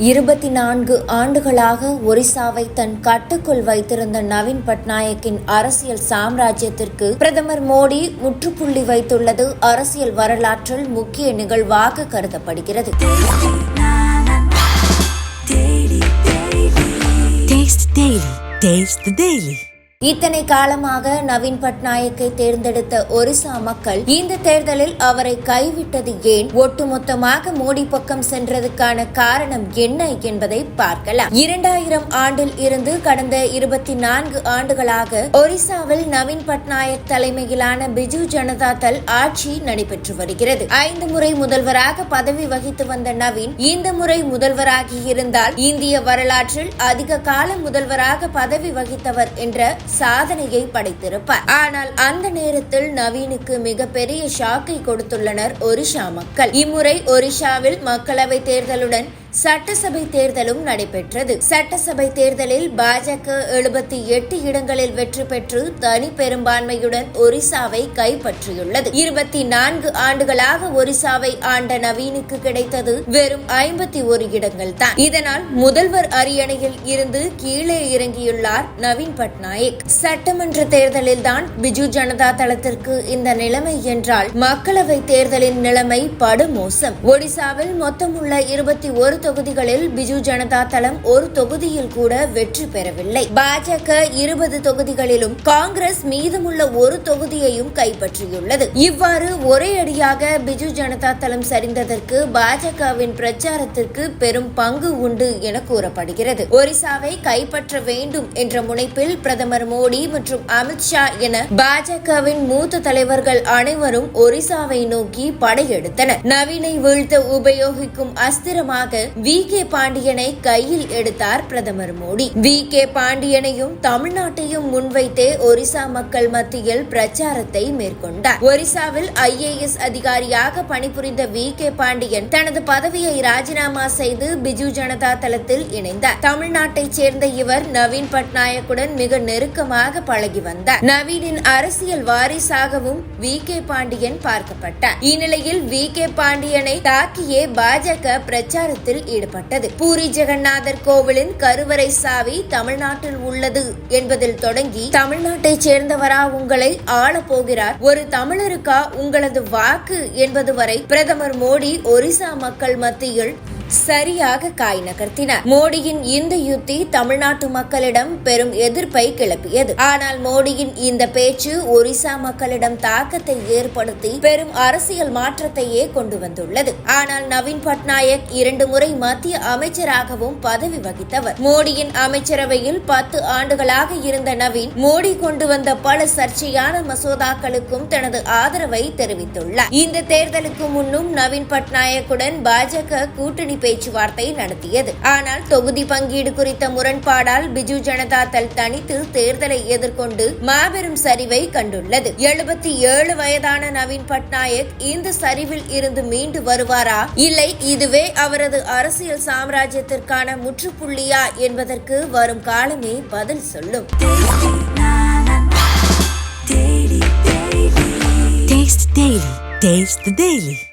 இருபத்தி நான்கு ஆண்டுகளாக ஒரிசாவை தன் கட்டுக்குள் வைத்திருந்த நவீன் பட்நாயக்கின் அரசியல் சாம்ராஜ்யத்திற்கு பிரதமர் மோடி முற்றுப்புள்ளி வைத்துள்ளது. அரசியல் வரலாற்றில் முக்கிய நிகழ்வாக கருதப்படுகிறது. இத்தனை காலமாக நவீன் பட்நாயக்கை தேர்ந்தெடுத்த ஒரிசா மக்கள் இந்த தேர்தலில் அவரை கைவிட்டது ஏன்? ஒட்டுமொத்தமாக மோடி பக்கம் சென்றதுக்கான காரணம் என்ன என்பதை பார்க்கலாம். இரண்டாயிரம் ஆண்டில் இருந்து கடந்த இருபத்தி நான்கு ஆண்டுகளாக ஒரிசாவில் நவீன் பட்நாயக் தலைமையிலான பிஜு ஜனதா தள் ஆட்சி நடைபெற்று வருகிறது. ஐந்து முறை முதல்வராக பதவி வகித்து வந்த நவீன் இந்த முறை முதல்வராகி இருந்தால் இந்திய வரலாற்றில் அதிக கால முதல்வராக பதவி வகித்தவர் என்ற சாதனையை படைத்திருப்பார். ஆனால் அந்த நேரத்தில் நவீனுக்கு மிகப்பெரிய ஷாக்கை கொடுத்துள்ளனர் ஒரிஷா மக்கள். இம்முறை ஒரிஷாவில் மக்களவை தேர்தலுடன் சட்டசபை தேர்தலும் நடைபெற்றது. சட்டசபை தேர்தலில் பாஜக எழுபத்தி எட்டு இடங்களில் வெற்றி பெற்று தனி பெரும்பான்மையுடன் ஒரிசாவை கைப்பற்றியுள்ளது. இருபத்தி நான்கு ஆண்டுகளாக ஒரிசாவை ஆண்ட நவீனுக்கு கிடைத்தது வெறும் ஐம்பத்தி ஒரு இடங்கள் தான். இதனால் முதல்வர் அரியணையில் இருந்து கீழே இறங்கியுள்ளார் நவீன் பட்நாயக். சட்டமன்ற தேர்தலில் தான் பிஜு ஜனதா தளத்திற்கு இந்த நிலைமை என்றால் மக்களவை தேர்தலின் நிலைமை படுமோசம். ஒடிசாவில் மொத்தமுள்ள இருபத்தி ஒரு தொகுதிகளில் பிஜு ஜனதா தளம் ஒரு தொகுதியில் கூட வெற்றி பெறவில்லை. பாஜக இருபது தொகுதிகளிலும் காங்கிரஸ் மீதமுள்ள ஒரு தொகுதியையும் கைப்பற்றியுள்ளது. இவ்வாறு ஒரே அடியாக பிஜு ஜனதா தளம் சரிந்ததற்கு பாஜகவின் பிரச்சாரத்திற்கு பெரும் பங்கு உண்டு என கூறப்படுகிறது. ஒரிசாவை கைப்பற்ற வேண்டும் என்ற முனைப்பில் பிரதமர் மோடி மற்றும் அமித்ஷா என பாஜகவின் மூத்த தலைவர்கள் அனைவரும் ஒரிசாவை நோக்கி படையெடுத்தனர். நவீனை வீழ்த்த உபயோகிக்கும் அஸ்திரமாக வி. கே. பாண்டியனை கையில் எடுத்தார் பிரதமர் மோடி. வி. கே. பாண்டியனையும் தமிழ்நாட்டையும் முன்வைத்தே ஒரிசா மக்கள் மத்தியில் பிரச்சாரத்தை மேற்கொண்டார். ஒரிசாவில் ஐஏஎஸ் அதிகாரியாக பணிபுரிந்த வி. கே. பாண்டியன் தனது பதவியை ராஜினாமா செய்து பிஜு ஜனதா தளத்தில் இணைந்தார். தமிழ்நாட்டைச் சேர்ந்த இவர் நவீன் பட்நாயக்குடன் மிக நெருக்கமாக பழகி வந்தார். நவீனின் அரசியல் வாரிசாகவும் வி. கே. பாண்டியன் பார்க்கப்பட்டார். இந்நிலையில் வி. கே. பாண்டியனை தாக்கியே பாஜக பிரச்சாரத்தில் ஈடுபட்டது. பூரி ஜெகநாதர் கோவிலின் கருவறை சாவி தமிழ்நாட்டில் உள்ளது என்பதில் தொடங்கி தமிழ்நாட்டைச் சேர்ந்தவரா உங்களை ஆள போகிறார் ஒரு தமிழருக்கா உங்களது வாக்கு என்பது வரை பிரதமர் மோடி ஒரிசா மக்கள் மத்தியில் சரியாக காய் நகர்த்தினார். மோடியின் இந்த யுத்தி தமிழ்நாட்டு மக்களிடம் பெரும் எதிர்ப்பை கிளப்பியது. ஆனால் மோடியின் இந்த பேச்சு ஒரிசா மக்களிடம் தாக்கத்தை ஏற்படுத்தி பெரும் அரசியல் மாற்றத்தையே கொண்டு வந்துள்ளது. ஆனால் நவீன் பட்நாயக் இரண்டு முறை மத்திய அமைச்சராகவும் பதவி வகித்தவர். மோடியின் அமைச்சரவையில் பத்து ஆண்டுகளாக இருந்த நவீன் மோடி கொண்டு வந்த பல சர்ச்சையான மசோதாக்களுக்கும் தனது ஆதரவை தெரிவித்துள்ளார். இந்த தேர்தலுக்கு முன்னும் நவீன் பட்நாயக்குடன் பாஜக கூட்டணி பேச்சுவார்த்தை நடத்தியது. ஆனால் தொகுதி பங்கீடு குறித்த முரண்பாடால் பிஜு ஜனதா தள் தனித்து தேர்தலை எதிர்கொண்டு மாபெரும் சரிவை கண்டுள்ளது. எழுபத்தி ஏழு வயதான நவீன் பட்நாயக் இந்த சரிவில் இருந்து மீண்டு வருவாரா? இல்லை இதுவே அவரது அரசியல் சாம்ராஜ்யத்திற்கான முற்றுப்புள்ளியா என்பதற்கு வரும் காலமே பதில் சொல்லும். Taste Daily. Taste the Daily.